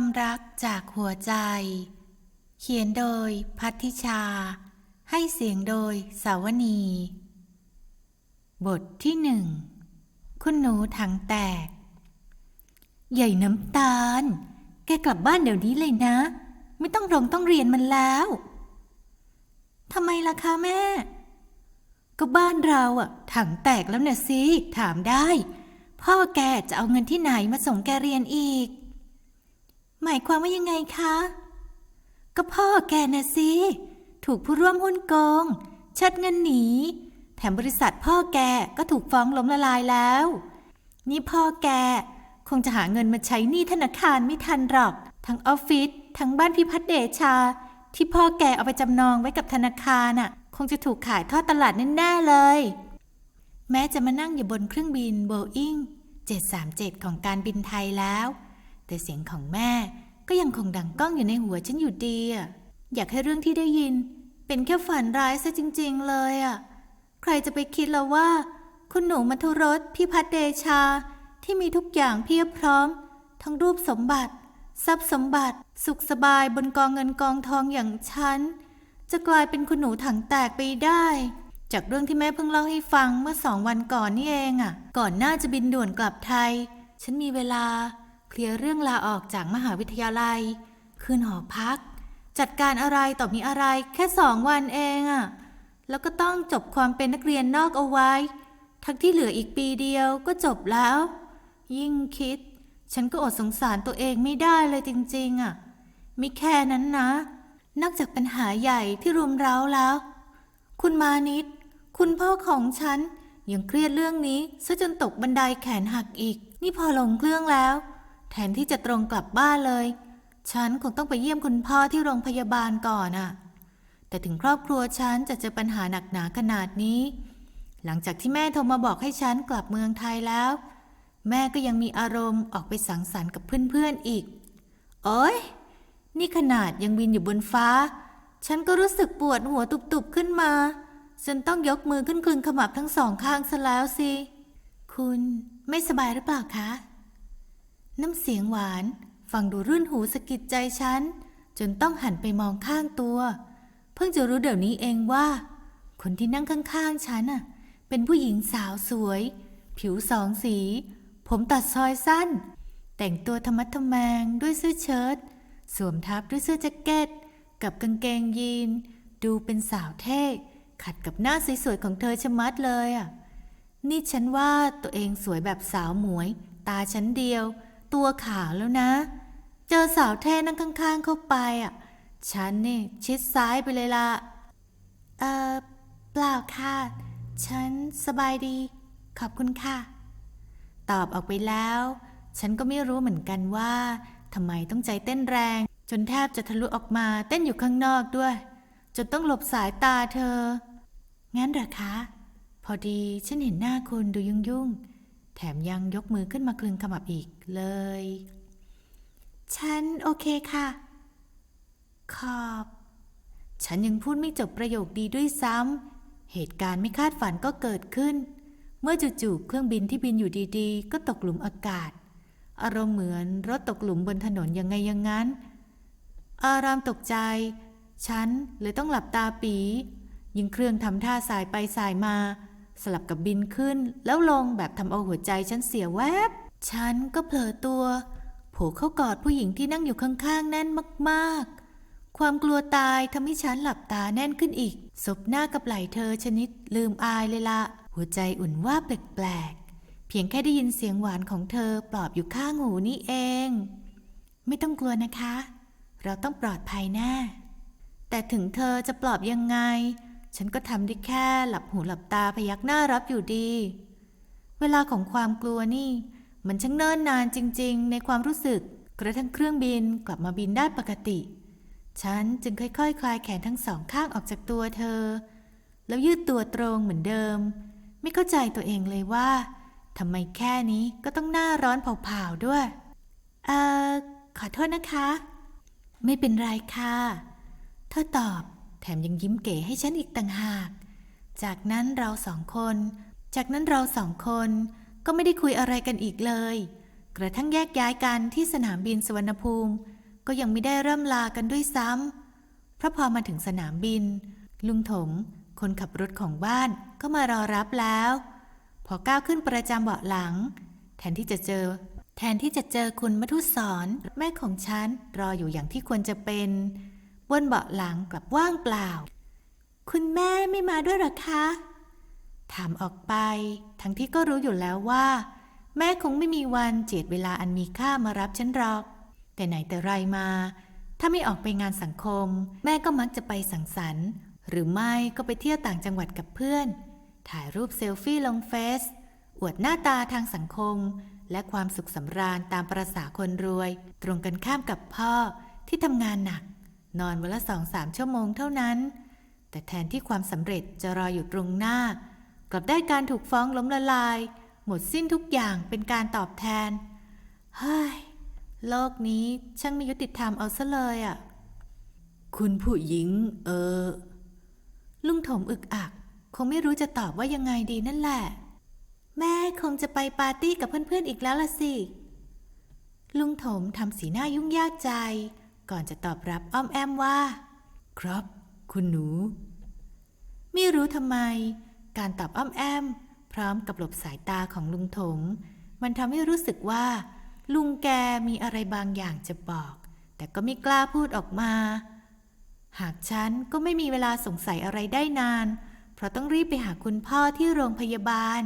ความรักจากหัวใจ เขียนโดยพัทธิชา ให้เสียงโดยสาวนีบทที่หนึ่ง คุณหนูถังแตก ใหญ่น้ำตาล แกกลับบ้านเดี๋ยวนี้เลยนะ ไม่ต้องรงต้องเรียนมันแล้วทำไมล่ะคะแม่ ก็บ้านเราอะถังแตกแล้วน่ะสิ ถามได้ พ่อแกจะเอาเงินที่ไหนมาส่งแกเรียนอีก หมายความว่ายังไงคะ ก็พ่อแกน่ะสิ ถูกผู้ร่วมหุ้นโกงชิดเงินหนี แถมบริษัทพ่อแกก็ถูกฟ้องล้มละลายแล้ว นี่พ่อแก คงจะหาเงินมาใช้หนี้ธนาคารไม่ทันหรอก ทั้งออฟฟิศ ทั้งบ้านพิพัฒน์เดชา ที่พ่อแกเอาไปจำนองไว้กับธนาคารน่ะ คงจะถูกขายทอดตลาดแน่ๆเลย แม้จะมานั่งอยู่บนเครื่องบินโบอิง737 ของการบินไทยแล้ว แต่เสียงของแม่ก็ยังคงดังก้องอยู่ในหัวฉันอยู่ดีอะอยากให้เรื่องที่ได้ยิน เป็นแค่ฝันร้ายซะจริง ๆ เลยอะใครจะไปคิดแล้วว่า คุณหนูมัทุรสพี่พัฒเดชา ที่มีทุกอย่างเพียบพร้อม ทั้งรูปสมบัติ ทรัพย์สมบัติ สุขสบายบนกองเงินกองทองอย่างฉัน จะกลายเป็นคุณหนูถังแตกไปได้ จากเรื่องที่แม่เพิ่งเล่าให้ฟังเมื่อสองวันก่อนนี่เองอะก่อนหน้าจะบินด่วนกลับไทย ฉันมีเวลา เคลียร์เรื่องลาออกจากมหาวิทยาลัย คืนหอพัก จัดการอะไรต่อมีอะไรแค่สองวันเองอะ่ะแล้วก็ต้องจบความเป็นนักเรียนนอกเอาไว้ ทั้งที่เหลืออีกปีเดียวก็จบแล้ว ยิ่งคิด ฉันก็อดสงสารตัวเองไม่ได้เลยจริง ๆอะมิแค่นั้นนะ นอกจากปัญหาใหญ่ที่รุมเร้าแล้ว คุณมานิด คุณพ่อของฉันยังเครียดเรื่องนี้ซะจนตกบันไดแขนหักอีก นี่พอลงเครื่องแล้ว แทนที่จะตรงกลับบ้านเลย ฉันคงต้องไปเยี่ยมคุณพ่อที่โรงพยาบาลก่อนอะ แต่ถึงครอบครัวฉันจะเจอปัญหาหนักหนาขนาดนี้ หลังจากที่แม่โทรมาบอกให้ฉันกลับเมืองไทยแล้ว แม่ก็ยังมีอารมณ์ออกไปสังสรรค์กับเพื่อนๆอีก โอ้ยนี่ขนาดยังบินอยู่บนฟ้า ฉันก็รู้สึกปวดหัวตุบๆขึ้นมาจนต้องยกมือขึ้นคลึงขมับทั้งสองข้างซะแล้วสิ คุณไม่สบายหรือเปล่าคะ น้ำเสียงหวาน ฟังดูรื่นหูสะกิดใจฉัน จนต้องหันไปมองข้างตัว เพิ่งจะรู้เดี๋ยวนี้เองว่า คนที่นั่งข้างๆฉันน่ะ เป็นผู้หญิงสาวสวย ผิวสองสี ผมตัดซอยสั้น แต่งตัวธรรมะทแมงด้วยเสื้อเชิ้ตสวมทับด้วยเสื้อแจ็คเก็ต กับกางเกงยีน ดูเป็นสาวเท่ขัดกับหน้าสวยๆของเธอชะมัดเลยอะนี่ฉันว่าตัวเองสวยแบบสาวหมวย ตาชั้นเดียว ตัวขาวแล้วนะ เจอสาวแท้นั่งข้าง ๆ เข้าไปอะ ฉันนี่ชิดซ้ายไปเลยละเออเปล่าค่ะ ฉันสบายดี ขอบคุณค่ะ ตอบออกไปแล้ว ฉันก็ไม่รู้เหมือนกันว่าทำไมต้องใจเต้นแรง จนแทบจะทะลุออกมาเต้นอยู่ข้างนอกด้วย จนต้องหลบสายตาเธอ งั้นเหรอคะ พอดีฉันเห็นหน้าคุณดูยุ่งยุ่งๆ แถมยังยกมือขึ้นมาคลึงขมับอีกเลย ฉันโอเคค่ะ ขอบ ฉันยังพูดไม่จบประโยคดีด้วยซ้ำ เหตุการณ์ไม่คาดฝันก็เกิดขึ้น เมื่อจู่ๆเครื่องบินที่บินอยู่ดีๆ ก็ตกหลุมอากาศ อารมณ์เหมือนรถตกหลุมบนถนนยังไงยังงั้น อารามตกใจ ฉันเลยต้องหลับตาปี ยิงเครื่องทำท่าสายไปสายมา สลับกับบินขึ้น แล้วลงแบบทำเอาหัวใจฉันเสียแวบ ฉันก็เผลอตัว โผล่เข้ากอดผู้หญิงที่นั่งอยู่ข้างๆ แน่นมากๆ ความกลัวตายทำให้ฉันหลับตาแน่นขึ้นอีกสบหน้ากับไหล่เธอชนิดลืมอายเลยละ หัวใจอุ่นว่าแปลกๆ เพียงแค่ได้ยินเสียงหวานของเธอปลอบอยู่ข้างหูนี่เอง ไม่ต้องกลัวนะคะ เราต้องปลอดภัยแน่แต่ถึงเธอจะปลอบยังไง ฉันก็ทำได้แค่หลับหูหลับตาพยักหน้ารับอยู่ดี เวลาของความกลัวนี่ มันช่างเนิ่นนานจริง ๆ ในความรู้สึกกระทั่งเครื่องบินกลับมาบินได้ปกติ ฉันจึงค่อยๆคคลายแขนทั้งสองข้างออกจากตัวเธอ แล้วยืดตัวตรงเหมือนเดิม ไม่เข้าใจตัวเองเลยว่าทำไมแค่นี้ก็ต้องหน้าร้อนเผาๆด้วย เอ่อ ขอโทษนะคะ ไม่เป็นไรค่ะ เธอตอบ แถมยังยิ้มเก๋ให้ฉันอีกต่างหาก จากนั้นเราสองคน จากนั้นเราสองคนก็ไม่ได้คุยอะไรกันอีกเลย กระทั่งแยกย้ายกันที่สนามบินสุวรรณภูมิ ก็ยังไม่ได้เริ่มลากันด้วยซ้ำเพราะพอมาถึงสนามบิน ลุงถม คนขับรถของบ้านก็มารอรับแล้ว พอก้าวขึ้นประจำเบาะหลัง แทนที่จะเจอ แทนที่จะเจอคุณมัทุสรแม่ของฉันรออยู่อย่างที่ควรจะเป็น บนเบาะหลังกลับว่างเปล่า คุณแม่ไม่มาด้วยหรอคะ ถามออกไป ทั้งที่ก็รู้อยู่แล้วว่า แม่คงไม่มีวันเจียดเวลาอันมีค่ามารับฉันหรอก แต่ไหนแต่ไรมา ถ้าไม่ออกไปงานสังคม แม่ก็มักจะไปสังสรรค์ หรือไม่ก็ไปเที่ยวต่างจังหวัดกับเพื่อน ถ่ายรูปเซลฟี่ลงเฟซอวดหน้าตาทางสังคม และความสุขสำราญตามประษาคนรวย ตรงกันข้ามกับพ่อที่ทำงานหนัก นอนวันละสองสามชั่วโมงเท่านั้น แต่แทนที่ความสำเร็จจะรออยู่ตรงหน้า กลับได้การถูกฟ้องล้มละลาย หมดสิ้นทุกอย่างเป็นการตอบแทน เฮ้ย โลกนี้ช่างไม่ยุติธรรมเอาซะเลยอะ่ะ คุณผู้หญิง เออ ลุงถมอึกอัก คงไม่รู้จะตอบว่ายังไงดีนั่นแหละ แม่คงจะไปปาร์ตี้กับเพื่อนๆอีกแล้วละสิ ลุงถมทำสีหน้ายุ่งยากใจ ก่อนจะตอบรับอ้อมแอมว่า ครับ คุณหนู ไม่รู้ทำไม การตอบอ้อมแอม พร้อมกับหลบสายตาของลุงถมมันทำให้รู้สึกว่า ลุงแกมีอะไรบางอย่างจะบอก แต่ก็ไม่กล้าพูดออกมา หากฉันก็ไม่มีเวลาสงสัยอะไรได้นาน เพราะต้องรีบไปหาคุณพ่อที่โรงพยาบาล